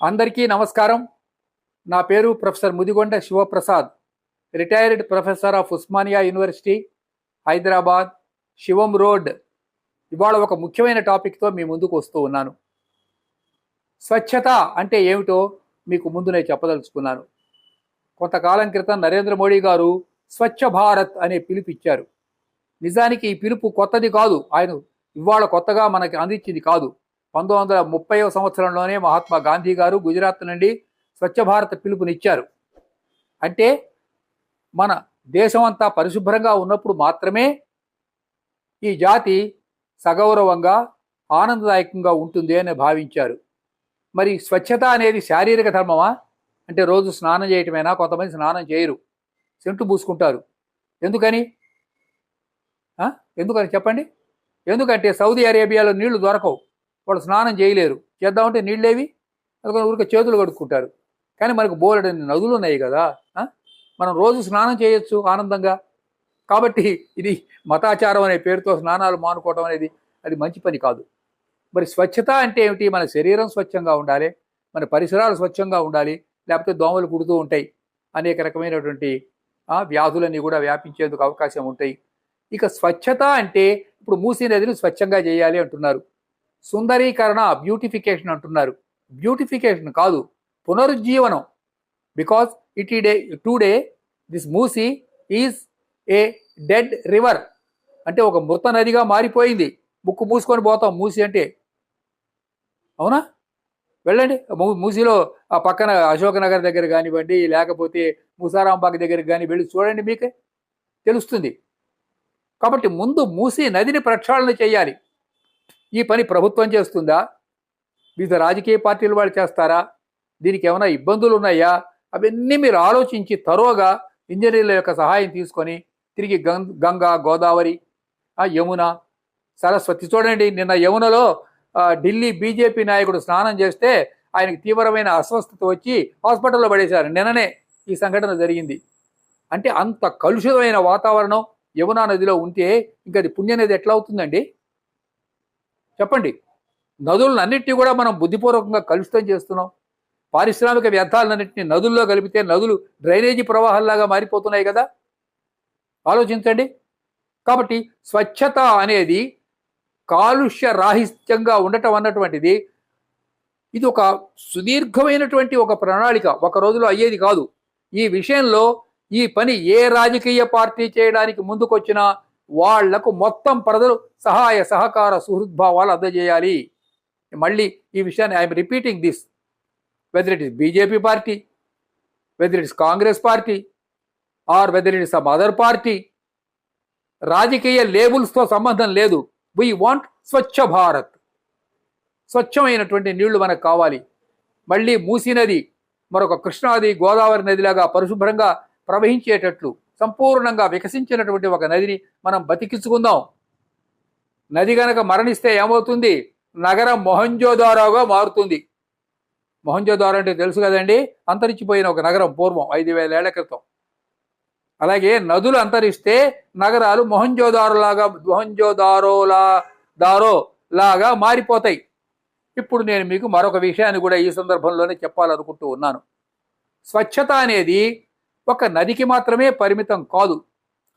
అందరికీ నమస్కారం. నా పేరు professor Mudigonda Sivaprasad. Retired professor of Osmania university Hyderabad Shivam road. ఇవాళ ఒక ముఖ్యమైన టాపిక్తో మీ ముందుకు వస్తూ ఉన్నాను. స్వచ్ఛత అంటే ఏమిటో మీకు ముందు నేను చెప్పదలుచుకున్నాను. కొంతకాలం క్రితం నరేంద్ర మోడీ గారు స్వచ్ఛ భారత్ అనే పిలుపు ఇచ్చారు నిజానికి ఈ పిలుపు కొత్తది కాదు. ఆయన ఇవాళ కొత్తగా మనకి అందించింది కాదు. పంతొమ్మిది వందల ముప్పైవ సంవత్సరంలోనే మహాత్మా గాంధీ గారు గుజరాత్ నుండి స్వచ్ఛ భారత్ పిలుపునిచ్చారు. అంటే మన దేశం అంతా పరిశుభ్రంగా ఉన్నప్పుడు మాత్రమే ఈ జాతి సగౌరవంగా ఆనందదాయకంగా ఉంటుంది అని భావించారు. మరి స్వచ్ఛత అనేది శారీరక ధర్మమా? అంటే రోజు స్నానం చేయటమేనా? కొంతమంది స్నానం చేయరు. సెంటు పూసుకుంటారు. ఎందుకని? ఎందుకని చెప్పండి? ఎందుకంటే సౌదీ అరేబియాలో నీళ్ళు దొరకవు. వాళ్ళు స్నానం చేయలేరు. చేద్దామంటే నీళ్ళేవి? అందుకని ఊరికే చేతులు కడుక్కుంటారు. కానీ మనకు బోలెడని నదులు ఉన్నాయి కదా మనం రోజు స్నానం చేయొచ్చు ఆనందంగా. కాబట్టి ఇది మతాచారం అనే పేరుతో స్నానాలు మానుకోవడం అనేది అది మంచి పని కాదు. మరి స్వచ్ఛత అంటే ఏమిటి? మన శరీరం స్వచ్ఛంగా ఉండాలి మన పరిసరాలు స్వచ్ఛంగా ఉండాలి లేకపోతే దోమలు కుడుతూ ఉంటాయి. అనేక రకమైనటువంటి వ్యాధులన్నీ కూడా వ్యాపించేందుకు అవకాశం ఉంటాయి. ఇక స్వచ్ఛత అంటే ఇప్పుడు మూసీ నదిని స్వచ్ఛంగా చేయాలి అంటున్నారు. సుందరీకరణ బ్యూటిఫికేషన్ అంటున్నారు. బ్యూటిఫికేషన్ కాదు పునరుజ్జీవనం. బికాస్ ఇట్ ఈ day today this Musi is a dead river అంటే ఒక మృత నదిగా మారిపోయింది. ముక్కు మూసుకొని పోతాం మూసి అంటే. అవునా? వెళ్ళండి. మూ- మూసీలో ఆ పక్కన అశోక్ నగర్ దగ్గర కానివ్వండి లేకపోతే ముసారాంబాగ్ దగ్గర కానీ వెళ్ళి చూడండి మీకే. తెలుస్తుంది. కాబట్టి ముందు మూసి నదిని ప్రక్షాళన చేయాలి. ఈ పని ప్రభుత్వం చేస్తుందా? వివిధ రాజకీయ పార్టీలు వాళ్ళు చేస్తారా? దీనికి ఏమైనా ఇబ్బందులు ఉన్నాయా? అవన్నీ మీరు ఆలోచించి తరోగా ఇంజనీర్ల యొక్క సహాయం తీసుకొని తిరిగి గం- గంగా గోదావరి యమున సరస్వతి చూడండి నిన్న యమునలో ఢిల్లీ బీజేపీ నాయకుడు స్నానం చేస్తే ఆయనకి తీవ్రమైన అస్వస్థత వచ్చి హాస్పిటల్లో పడేశారు. నిన్ననే ఈ సంఘటన జరిగింది. అంటే అంత కలుషితమైన వాతావరణం యమునా నదిలో ఉంటే ఇంకా అది పుణ్యనది ఎట్లా అవుతుందండి? చెప్పండి. నదులన్నింటినీ కూడా మనం బుద్ధిపూర్వకంగా కలుషితం చేస్తున్నాం. పారిశ్రామిక వ్యర్థాలన్నింటినీ నదుల్లో కలిపితే నదులు డ్రైనేజీ ప్రవాహాల్లాగా మారిపోతున్నాయి కదా. ఆలోచించండి. కాబట్టి స్వచ్ఛత అనేది కాలుష్య రాహిత్యంగా ఉండటం అన్నటువంటిది ఇది ఒక సుదీర్ఘమైనటువంటి ఒక ప్రణాళిక. ఒక రోజులో అయ్యేది కాదు. ఈ విషయంలో ఈ పని ఏ రాజకీయ పార్టీ చేయడానికి ముందుకొచ్చినా వాళ్ళకు మొత్తం ప్రజలు సహాయ సహకార సుహృద్భావాలు అందజేయాలి. మళ్ళీ ఈ విషయాన్ని I'm repeating this whether it is BJP party whether it is Congress party or whether it is some other party రాజకీయ లేబుల్స్తో సంబంధం లేదు. We want Swachh Bharat. స్వచ్ఛమైనటువంటి నీళ్ళు మనకు కావాలి. మళ్ళీ మూసీ నది మరొక కృష్ణాది గోదావరి నదిలాగా పరిశుభ్రంగా ప్రవహించేటట్లు సంపూర్ణంగా వికసించినటువంటి ఒక నదిని మనం బతికించుకుందాం. నది గనక మరణిస్తే ఏమవుతుంది? నగరం మొహంజోదారోగా మారుతుంది. మొహంజోదారో అంటే తెలుసు కదండి? అంతరించిపోయిన ఒక నగరం పూర్వం ఐదు వేల ఏళ్ళ క్రితం. అలాగే నదులు అంతరిస్తే నగరాలు మొహంజోదారోలాగా మొహంజోదారోలా దారో లాగా మారిపోతాయి. ఇప్పుడు నేను మీకు మరొక విషయాన్ని కూడా ఈ సందర్భంలోనే చెప్పాలనుకుంటూ ఉన్నాను. స్వచ్ఛత అనేది ఒక నదికి మాత్రమే పరిమితం కాదు.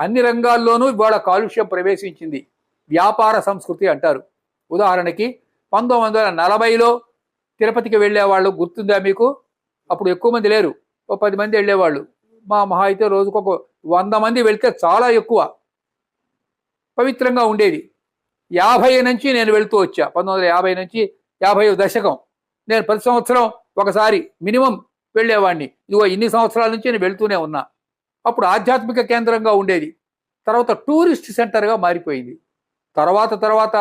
అన్ని రంగాల్లోనూ ఇవాళ కాలుష్యం ప్రవేశించింది. వ్యాపార సంస్కృతి అంటారు. ఉదాహరణకి పంతొమ్మిది వందల నలభైలో తిరుపతికి వెళ్ళేవాళ్ళు గుర్తుందా మీకు? అప్పుడు ఎక్కువ మంది లేరు. ఓ పది మంది వెళ్ళేవాళ్ళు. మా మహా అయితే రోజుకు ఒక వంద మంది వెళ్తే చాలా ఎక్కువ. పవిత్రంగా ఉండేది. యాభై నుంచి నేను వెళ్తూ వచ్చా. పంతొమ్మిది వందల యాభై నుంచి యాభై దశకం. నేను ప్రతి సంవత్సరం ఒకసారి మినిమం వెళ్ళేవాడిని ఇదిగో ఇన్ని సంవత్సరాల నుంచి నేను వెళ్తూనే ఉన్నా. అప్పుడు ఆధ్యాత్మిక కేంద్రంగా ఉండేది. తర్వాత టూరిస్ట్ సెంటర్గా మారిపోయింది. తర్వాత తర్వాత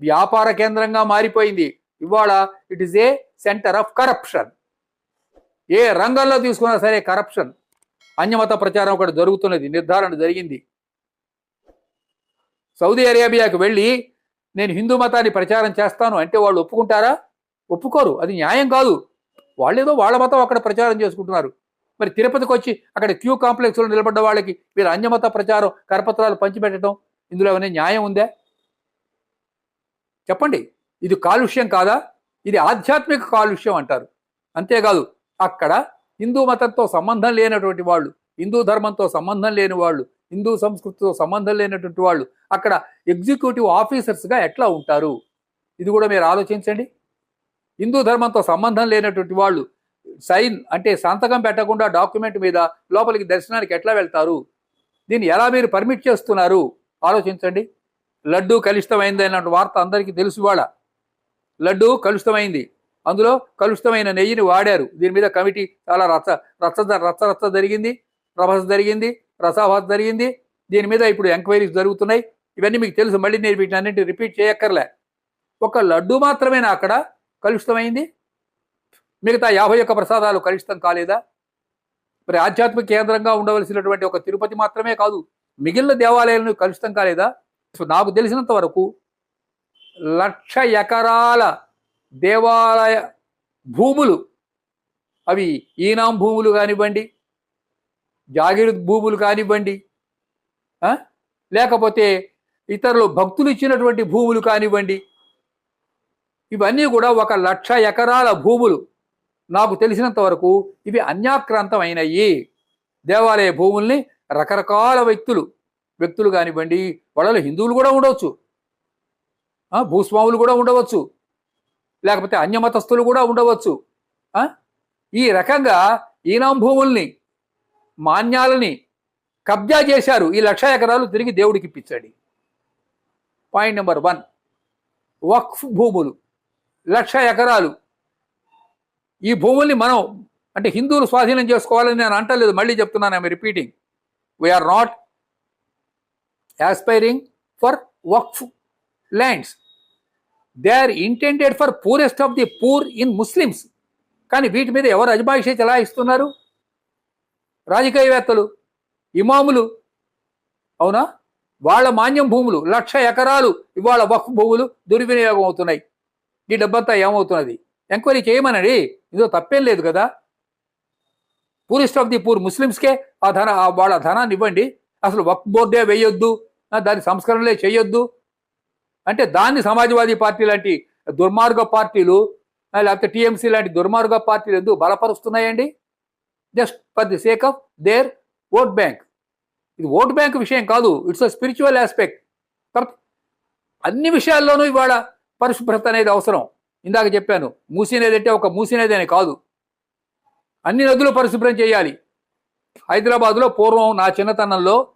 వ్యాపార కేంద్రంగా మారిపోయింది. ఇవాళ it is a centre of corruption ఏ రంగంలో తీసుకున్నా సరే కరప్షన్ అన్యమత ప్రచారం ఒకటి జరుగుతున్నది. నిర్ధారణ జరిగింది. సౌదీ అరేబియాకి వెళ్ళి నేను హిందూ మతాన్ని ప్రచారం చేస్తాను అంటే వాళ్ళు ఒప్పుకుంటారా? ఒప్పుకోరు. అది న్యాయం కాదు. వాళ్ళేదో వాళ్ళ మతం అక్కడ ప్రచారం చేసుకుంటున్నారు. మరి తిరుపతికి వచ్చి అక్కడ క్యూ కాంప్లెక్స్లో నిలబడ్డ వాళ్ళకి వీరు అన్యమత ప్రచారం కరపత్రాలు పంచిపెట్టడం ఇందులో ఏమైనా న్యాయం ఉందా? చెప్పండి. ఇది కాలుష్యం కాదా? ఇది ఆధ్యాత్మిక కాలుష్యం అంటారు. అంతేకాదు అక్కడ హిందూ మతంతో సంబంధం లేనటువంటి వాళ్ళు హిందూ ధర్మంతో సంబంధం లేని వాళ్ళు హిందూ సంస్కృతితో సంబంధం లేనటువంటి వాళ్ళు అక్కడ ఎగ్జిక్యూటివ్ ఆఫీసర్స్గా ఎట్లా ఉంటారు? ఇది కూడా మీరు ఆలోచించండి. హిందూ ధర్మంతో సంబంధం లేనటువంటి వాళ్ళు సైన్ అంటే సంతకం పెట్టకుండా డాక్యుమెంట్ మీద లోపలికి దర్శనానికి ఎట్లా వెళ్తారు? దీన్ని ఎలా మీరు పర్మిట్ చేస్తున్నారు? ఆలోచించండి. లడ్డు కలుషితమైంది అన్న వార్త అందరికీ తెలుసు వాళ్ళ లడ్డు కలుషితమైంది. అందులో కలుషితమైన నెయ్యిని వాడారు. దీని మీద కమిటీ చాలా రచ్చ రచ్చ రచ్చ రచ్చ జరిగింది. ప్రభస జరిగింది. రసాభాస జరిగింది. దీని మీద ఇప్పుడు ఎంక్వైరీస్ జరుగుతున్నాయి. ఇవన్నీ మీకు తెలుసు. మళ్ళీ నేను వీటిని అన్నింటి రిపీట్ చేయక్కర్లే. ఒక లడ్డు మాత్రమేనా అక్కడ? కలుషితమైంది? మిగతా యాభై ఒక్క ప్రసాదాలు కలుషితం కాలేదా? మరి ఆధ్యాత్మిక కేంద్రంగా ఉండవలసినటువంటి ఒక తిరుపతి మాత్రమే కాదు మిగిలిన దేవాలయాలను కలుషితం కాలేదా? సో నాకు తెలిసినంత వరకు లక్ష ఎకరాల దేవాలయ భూములు అవి ఈనాం భూములు కానివ్వండి జాగిరి భూములు కానివ్వండి లేకపోతే ఇతరులు భక్తులు ఇచ్చినటువంటి భూములు కానివ్వండి ఇవన్నీ కూడా ఒక లక్ష ఎకరాల భూములు. నాకు తెలిసినంత వరకు ఇవి అన్యాక్రాంతమైనవి దేవాలయ భూముల్ని రకరకాల వ్యక్తులు వ్యక్తులు కానివ్వండి వాళ్ళలో హిందువులు కూడా ఉండవచ్చు. భూస్వాములు కూడా ఉండవచ్చు. లేకపోతే అన్యమతస్థులు కూడా ఉండవచ్చు. ఈ రకంగా ఈనాం భూముల్ని మాన్యాలని కబ్జా చేశారు. ఈ లక్ష ఎకరాలు తిరిగి దేవుడికి ఇప్పించండి. పాయింట్ నెంబర్ వన్ వక్ఫ్ భూములు. లక్ష ఎకరాలు. ఈ భూముల్ని మనం అంటే హిందువులు స్వాధీనం చేసుకోవాలని నేను అంటలేదు మళ్ళీ చెప్తున్నాను I'm repeating we are not aspiring for waqf lands they are intended for poorest of the poor in Muslims కానీ వీటి మీద ఎవరు అజమాయిషీ చెలాయిస్తున్నారు? రాజకీయవేత్తలు ఇమాములు అవునా? వాళ్ళ మాన్యం భూములు లక్ష ఎకరాలు ఇవాళ వక్ఫ్ భూములు దుర్వినియోగం అవుతున్నాయి. ఈ డబ్బంతా ఏమవుతున్నది? ఎంక్వైరీ చేయమనండి. ఇదో తప్పేం లేదు కదా? పూరిస్ట్ ఆఫ్ ది పూర్ ముస్లిమ్స్కే ఆ ధన ఆ వాళ్ళ ధనాన్ని ఇవ్వండి. అసలు వక్ బోర్డే వేయొద్దు. దాని సంస్కరణలే చేయొద్దు. అంటే దాన్ని సమాజ్వాదీ పార్టీ లాంటి దుర్మార్గ పార్టీలు లేకపోతే టీఎంసీ లాంటి దుర్మార్గ పార్టీలు ఎందుకు బలపరుస్తున్నాయండి? Just for the sake of their vote bank. ఇది ఓట్ బ్యాంక్ విషయం కాదు. It's a spiritual aspect. అన్ని విషయాల్లోనూ ఇవాళ పరిశుభ్రత అనేది అవసరం. ఇందాక చెప్పాను మూసినది అంటే ఒక మూసినది అని కాదు. అన్ని నదులు పరిశుభ్రం చేయాలి. హైదరాబాద్లో పూర్వం నా చిన్నతనంలో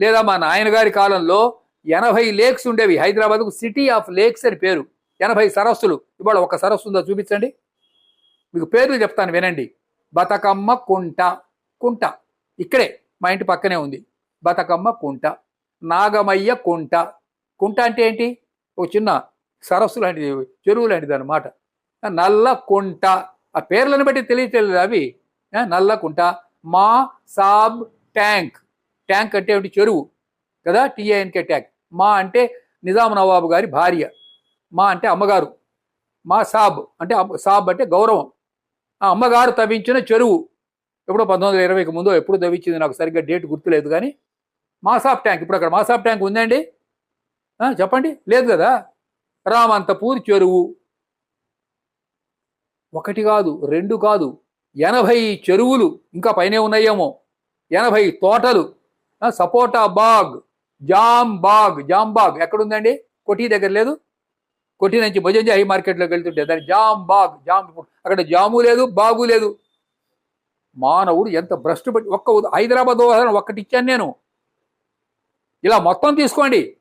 లేదా మా నాయనగారి కాలంలో ఎనభై లేక్స్ ఉండేవి. హైదరాబాద్కు సిటీ ఆఫ్ లేక్స్ అని పేరు. ఎనభై సరస్సులు. ఇవాళ ఒక సరస్సు ఉందో చూపించండి. మీకు పేర్లు చెప్తాను వినండి. బతకమ్మ కుంట కుంట. ఇక్కడే మా ఇంటి పక్కనే ఉంది. బతకమ్మ కుంట నాగమయ్య కుంట. కుంట అంటే ఏంటి? ఒక చిన్న సరస్సు లాంటిది చెరువు లాంటిది అనమాట నల్ల కుంట ఆ పేర్లను బట్టి తెలియట్లేదు అవి. నల్ల కుంట మా సాబ్ ట్యాంక్. ట్యాంక్ అంటే ఏమిటి? చెరువు. కదా? T A N K tank. మా అంటే నిజాం నవాబు గారి భార్య. మా అంటే అమ్మగారు. మా సాబ్ అంటే సాబ్ అంటే గౌరవం. ఆ అమ్మగారు తవ్వించిన చెరువు. ఎప్పుడో పంతొమ్మిది వందల ఇరవైకి ముందో ఎప్పుడు తవ్వించింది నాకు సరిగ్గా డేట్ గుర్తులేదు కానీ మాసాబ్ ట్యాంక్. ఇప్పుడు అక్కడ మాసాబ్ ట్యాంక్ ఉందండి? చెప్పండి. లేదు కదా? రామంతపూర్ చెరువు. ఒకటి కాదు రెండు కాదు ఎనభై చెరువులు ఇంకా పైనే ఉన్నాయేమో. ఎనభై తోటలు. సపోటా బాగ్ జామ్ బాగ్ జామ్ బాగ్ ఎక్కడుందండి? కొట్టి దగ్గర లేదు. కొట్టి నుంచి భుజంజ హై మార్కెట్లోకి వెళ్తుంటే దాని జామ్ బాగ్ జామ్ అక్కడ జాము లేదు బాగు లేదు. మానవుడు ఎంత భ్రష్టు ఒక్క హైదరాబాద్ ఉదాహరణ ఒక్కటి ఇచ్చాను నేను. ఇలా మొత్తం తీసుకోండి.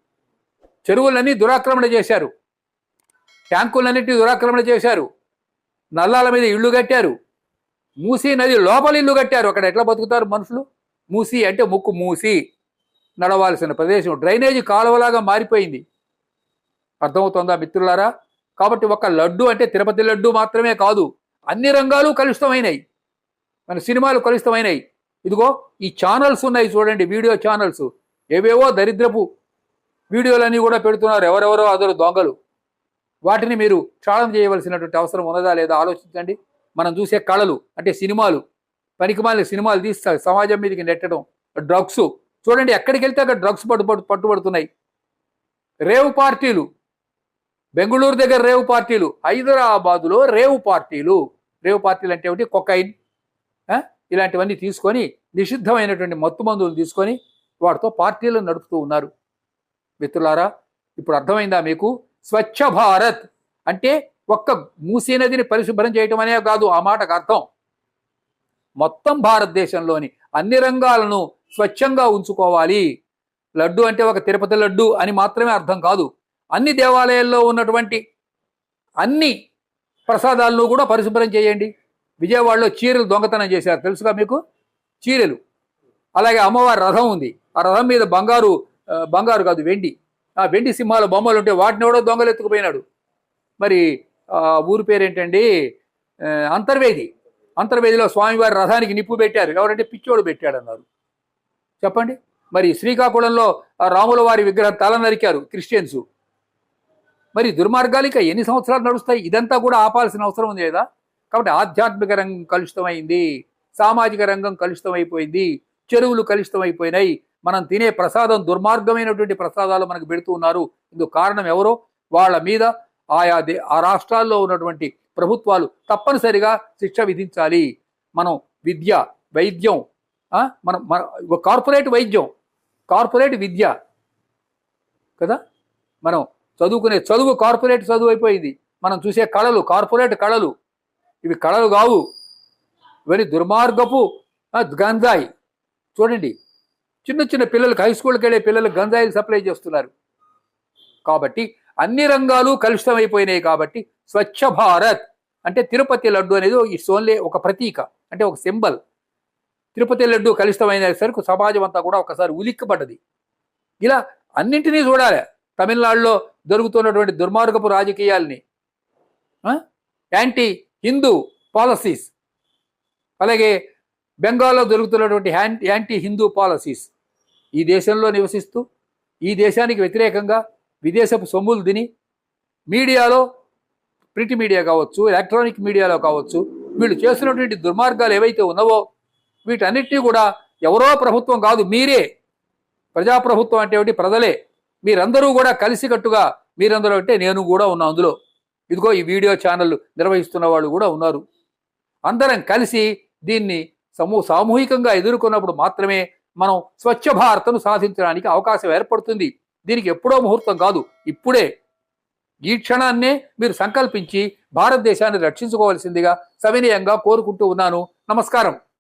చెరువులన్నీ దురాక్రమణ చేశారు. ట్యాంకులన్నింటినీ దురాక్రమణ చేశారు. నల్లాల మీద ఇళ్ళు కట్టారు. మూసీ నది లోపల ఇల్లు కట్టారు. అక్కడ ఎట్లా బతుకుతారు మనుషులు? మూసి అంటే ముక్కు మూసి. నడవాల్సిన ప్రదేశం. డ్రైనేజీ కాలువలాగా మారిపోయింది. అర్థమవుతుందా మిత్రులారా? కాబట్టి ఒక లడ్డు అంటే తిరుపతి లడ్డు మాత్రమే కాదు అన్ని రంగాలు కలుషితమైనవి మన సినిమాలు కలుషితమైనవి ఇదిగో ఈ ఛానల్స్ ఉన్నాయి చూడండి వీడియో ఛానల్స్ ఏవేవో దరిద్రపు వీడియోలన్నీ కూడా పెడుతున్నారు ఎవరెవరో అదరు దొంగలు. వాటిని మీరు క్షాళన చేయవలసినటువంటి అవసరం ఉన్నదా లేదా ఆలోచించండి. మనం చూసే కళలు అంటే సినిమాలు పనికిమాలిన సినిమాలు తీస్తారు. సమాజం మీదకి నెట్టడం డ్రగ్స్ చూడండి ఎక్కడికి వెళ్తే అక్కడ డ్రగ్స్ పట్టు పట్టు పట్టుబడుతున్నాయి రేవు పార్టీలు బెంగళూరు దగ్గర రేవు పార్టీలు హైదరాబాదులో రేవు పార్టీలు. రేవు పార్టీలు అంటే ఏమిటి? కొకైన్. ఇలాంటివన్నీ తీసుకొని నిషిద్ధమైనటువంటి మత్తు మందులు తీసుకొని వాటితో పార్టీలను నడుపుతూ ఉన్నారు. మిత్రులారా ఇప్పుడు అర్థమైందా మీకు? స్వచ్ఛ భారత్ అంటే ఒక్క మూసీ నదిని పరిశుభ్రం చేయటం అనే కాదు ఆ మాటకు అర్థం. మొత్తం భారతదేశంలోని అన్ని రంగాలను స్వచ్ఛంగా ఉంచుకోవాలి. లడ్డు అంటే ఒక తిరుపతి లడ్డు అని మాత్రమే అర్థం కాదు. అన్ని దేవాలయాల్లో ఉన్నటువంటి అన్ని ప్రసాదాలను కూడా పరిశుభ్రం చేయండి. విజయవాడలో చీరలు దొంగతనం చేశారు తెలుసుగా మీకు? చీరలు. అలాగే అమ్మవారి రథం ఉంది. ఆ రథం మీద బంగారు బంగారు కాదు వెండి. ఆ వెండి సింహాల బొమ్మలు ఉంటే వాటిని ఎవడో దొంగలు ఎత్తుకుపోయినాడు మరి ఆ ఊరి పేరేంటండి? అంతర్వేది. అంతర్వేదిలో స్వామివారి రథానికి నిప్పు పెట్టారు. ఎవరంటే పిచ్చోడు పెట్టాడు అన్నారు చెప్పండి. మరి శ్రీకాకుళంలో రాముల వారి విగ్రహం తల నరికారు క్రిస్టియన్స్. మరి దుర్మార్గాలు ఇక ఎన్ని సంవత్సరాలు నడుస్తాయి? ఇదంతా కూడా ఆపాల్సిన అవసరం ఉంది లేదా? కాబట్టి ఆధ్యాత్మిక రంగం కలుషితమైంది. సామాజిక రంగం కలుషితమైపోయింది. చెరువులు కలుషితమైపోయినాయి. మనం తినే ప్రసాదం దుర్మార్గమైనటువంటి ప్రసాదాలు మనకు పెడుతూ ఉన్నారు. ఇందుకు కారణం ఎవరో? వాళ్ళ మీద ఆయా దే ఆ రాష్ట్రాల్లో ఉన్నటువంటి ప్రభుత్వాలు తప్పనిసరిగా శిక్ష విధించాలి. మనం విద్య వైద్యం మనం మన కార్పొరేట్ వైద్యం కార్పొరేట్ విద్య కదా? మనం చదువుకునే చదువు కార్పొరేట్ చదువు అయిపోయింది. మనం చూసే కళలు కార్పొరేట్ కళలు. ఇవి కళలు కావు. ఇవన్నీ దుర్మార్గపు గంజాయి. చూడండి చిన్న చిన్న పిల్లలకు హై స్కూల్కి వెళ్ళే పిల్లలకు గంజాయిలు సప్లై చేస్తున్నారు. కాబట్టి అన్ని రంగాలు కలుషితమైపోయినాయి కాబట్టి స్వచ్ఛ భారత్ అంటే తిరుపతి లడ్డు అనేది ఇట్స్ ఓన్లీ ఒక ప్రతీక అంటే ఒక సింబల్ తిరుపతి లడ్డు కలుషితమైన సరికి సమాజం అంతా కూడా ఒకసారి ఉలిక్కిపడ్డది. ఇలా అన్నింటినీ చూడాలి. తమిళనాడులో జరుగుతున్నటువంటి దుర్మార్గపు రాజకీయాల్ని యాంటీ హిందూ పాలసీస్ అలాగే బెంగాల్లో జరుగుతున్నటువంటి హ్యాన్ యాంటీ హిందూ పాలసీస్. ఈ దేశంలో నివసిస్తూ ఈ దేశానికి వ్యతిరేకంగా విదేశపు సొమ్ములు తిని మీడియాలో ప్రింట్ మీడియా కావచ్చు ఎలక్ట్రానిక్ మీడియాలో కావచ్చు వీళ్ళు చేస్తున్నటువంటి దుర్మార్గాలు ఏవైతే ఉన్నావో వీటన్నిటినీ కూడా ఎవరో ప్రభుత్వం కాదు మీరే. ప్రజాప్రభుత్వం అంటే ఒకటి ప్రజలే. మీరందరూ కూడా కలిసికట్టుగా మీరందరూ అంటే నేను కూడా ఉన్నా అందులో. ఇదిగో ఈ వీడియో ఛానల్ నిర్వహిస్తున్న వాళ్ళు కూడా ఉన్నారు. అందరం కలిసి దీన్ని సమూ సామూహికంగా ఎదుర్కొన్నప్పుడు మాత్రమే మనం స్వచ్ఛ భారత్ను సాధించడానికి అవకాశం ఏర్పడుతుంది. దీనికి ఎప్పుడో ముహూర్తం కాదు. ఇప్పుడే ఈ క్షణాన్నే మీరు సంకల్పించి భారతదేశాన్ని రక్షించుకోవాల్సిందిగా సవినయంగా కోరుకుంటూ ఉన్నాను. నమస్కారం.